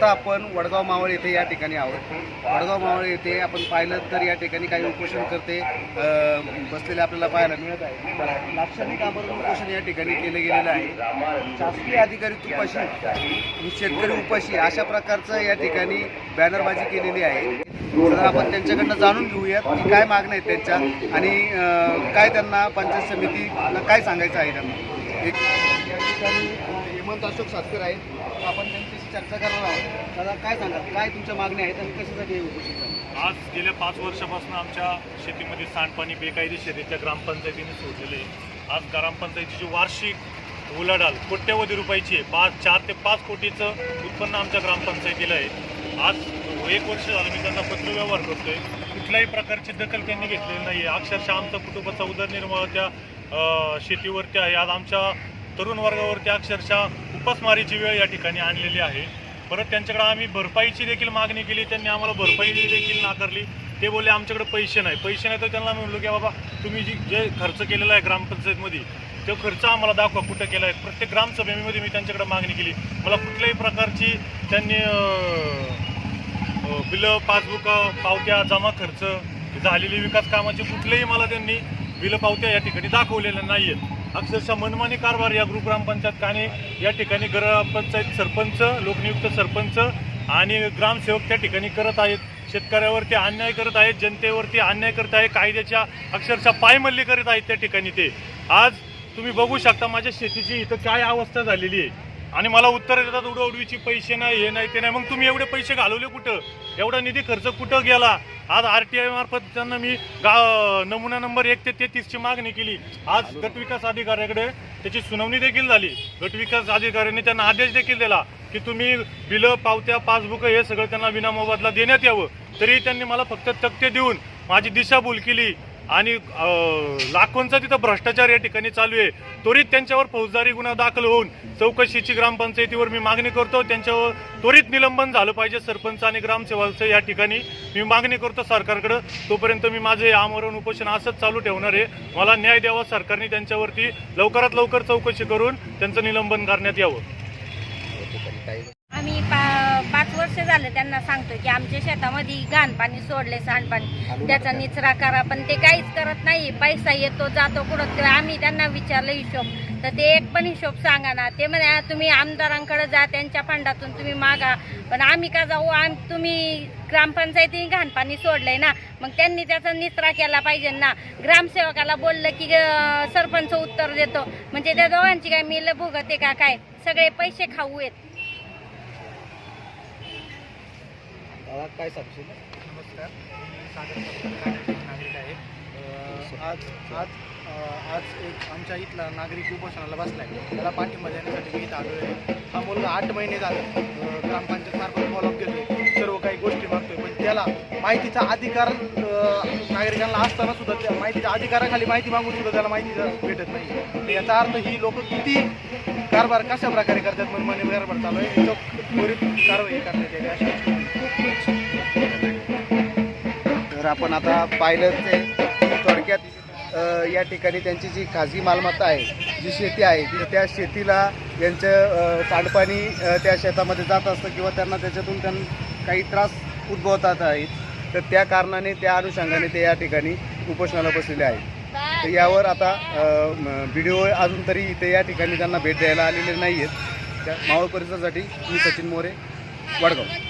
आता आपण वडगाव मावळ येथे या ठिकाणी आहोत. वडगाव मावळ येथे आपण पाहिलं तर या ठिकाणी काही उपोषण करते बसलेले आपल्याला पाहायला मिळत आहे. लाक्षणिक आमरण उपोषण या ठिकाणी केलं गेलेलं आहे. शासकीय अधिकारी तुपाशी शेतकरी उपाशी अशा प्रकारचं या ठिकाणी बॅनरबाजी केलेली आहे. तर आपण त्यांच्याकडनं जाणून घेऊयात की काय मागण्या आहेत त्यांच्या आणि काय त्यांना पंचायत समितीला काय सांगायचं आहे त्यांना? एक हेमंत अशोक सातकर आहेत. आपण त्यांच्याशी चर्चा करणार आहोत. दादा काय सांगाल? काय तुमच्या मागण्या आहेत आणि कशासाठी आज गेल्या पाच वर्षापासून आमच्या शेतीमध्ये सांडपाणी बेकायदेशीरित्या ग्रामपंचायतीने सोडलेले आहे. आज ग्रामपंचायतीची वार्षिक उलाढाल कोट्यवधी रुपयाची आहे. पाच चार ते पाच कोटीचं उत्पन्न आमच्या ग्रामपंचायतीला आहे. आज एक वर्ष झालं मी त्यांना पत्रव्यवहार करतोय. कुठल्याही प्रकारची दखल त्यांनी घेतलेली नाही आहे अक्षरशः आमचा कुटुंबाचा उदरनिर्वाह त्या शेतीवरती आहे. आज आमच्या तरुण वर्गावरती अक्षरशः उपासमारीची वेळ या ठिकाणी आणलेली आहे. परत त्यांच्याकडे आम्ही भरपाईची देखील मागणी केली. त्यांनी आम्हाला भरपाई देखील नाकारली. ते बोलले आमच्याकडे पैसे नाही. पैसे नाही तर त्यांना मी म्हणलो की बाबा तुम्ही जी जे खर्च केलेला आहे ग्रामपंचायतमध्ये तो खर्च आम्हाला दाखवा कुठं केला आहे. प्रत्येक ग्रामसभेमध्ये मी त्यांच्याकडे मागणी केली. मला कुठल्याही प्रकारची त्यांनी बिलं पासबुक पावत्या जमा खर्च झालेली विकास कामाचे कुठलेही मला त्यांनी बिलं पावत्या या ठिकाणी दाखवलेल्या नाही आहेत अक्षरशः मनमानी कारभार या ग्रुप ग्रामपंचायत या ठिकाणी ग्रामपंचायत सरपंच लोकनियुक्त सरपंच आणि ग्रामसेवक त्या ठिकाणी करत आहेत. शेतकऱ्यावरती अन्याय करत आहेत जनतेवरती अन्याय करत आहे कायद्याच्या अक्षरशः पायमल्ली करत आहेत त्या ठिकाणी ते. आज तुम्ही बघू शकता माझ्या शेतीची इथं काय अवस्था झालेली आहे. आणि मला उत्तर देतात उडवडवीची पैसे नाही हे नाही ते नाही. मग तुम्ही एवढे पैसे घालवले कुठं? एवढा निधी खर्च कुठं गेला? आज आर टी आय मार्फत त्यांना मी गा नमुना नंबर एक ते तेहतीसची मागणी केली. आज गटविकास अधिकाऱ्याकडे त्याची सुनावणी देखील झाली. गटविकास अधिकाऱ्यांनी त्यांना आदेश देखील दिला की तुम्ही बिलं पावत्या पासबुक हे सगळं त्यांना विनामोबदला देण्यात यावं. तरी त्यांनी मला फक्त तक्ते देऊन माझी दिशाभूल केली. आणि लाखोंचा तिथं भ्रष्टाचार या ठिकाणी चालू आहे. त्वरित त्यांच्यावर फौजदारी गुन्हा दाखल होऊन चौकशीची ग्रामपंचायतीवर मी मागणी करतो. त्यांच्यावर त्वरित निलंबन झालं पाहिजे. सरपंच आणि ग्रामसेवकाचं या ठिकाणी मी मागणी करतो सरकारकडं. तोपर्यंत मी माझे आमरण उपोषण असंच चालू ठेवणार आहे. मला न्याय द्यावा. सरकारने त्यांच्यावरती लवकरात लवकर चौकशी करून त्यांचं निलंबन करण्यात यावं. वर्ष झालं त्यांना सांगतो की आमच्या शेतामध्ये घाण पाणी सोडले सांडपाणी. त्याचा निचरा करा पण ते काहीच करत नाही. पैसा येतो जातो कुठं आम्ही त्यांना विचारलं हिशोब. तर ते एक पण हिशोब सांगा ना. ते म्हणे "आ, तुम्ही आमदारांकडे जा त्यांच्या फंडातून तुम्ही मागा. पण आम्ही का जाऊ? आम तुम्ही ग्रामपंचायतीने घाण पाणी सोडलंय ना. मग त्यांनी त्याचा निचरा केला पाहिजे ना. ग्रामसेवकाला बोललं की सरपंच उत्तर देतो. म्हणजे त्या दोघांची काय मिल भुगते का काय? सगळे पैसे खाऊ आहेत. मला काय सांगशील? नमस्कार. मी सागर नागरिक आहे. आज आज आज एक आमच्या इथला नागरिक उपोषणाला बसला आहे त्याला पाठिंबा देण्यासाठी मी इथं आलो आहे हा मुलगा आठ महिने झाला. ग्रामपंचायतमार्फत फॉलोअप देतोय सर्व काही गोष्टी मागतोय. पण त्याला माहितीचा अधिकार नागरिकांना असताना सुद्धा त्या माहितीच्या अधिकाराखाली माहिती मागून सुद्धा त्याला माहिती भेटत नाही. याचा अर्थ ही लोक किती कारभार कशा प्रकारे करतात मनमानी कारभार चालू आहे. याच्यावर त्वरित कारवाई करण्यात यावी अशी आपण आता पाहिलं ते थोडक्यात या ठिकाणी त्यांची जी खाजगी मालमत्ता आहे जी शेती आहे ती त्या शेतीला यांचं सांडपाणी त्या शेतामध्ये जात असतं किंवा त्यांना त्याच्यातून त्यांना काही त्रास उद्भवतात आहेत तर त्या कारणाने त्या अनुषंगाने ते या ठिकाणी उपोषणाला बसलेले आहेत. तर यावर आता व्हिडिओ अजून तरी इथे या ठिकाणी त्यांना भेट द्यायला आलेले नाही आहेत त्या मावळ परिसरासाठी मी सचिन मोरे वडगाव.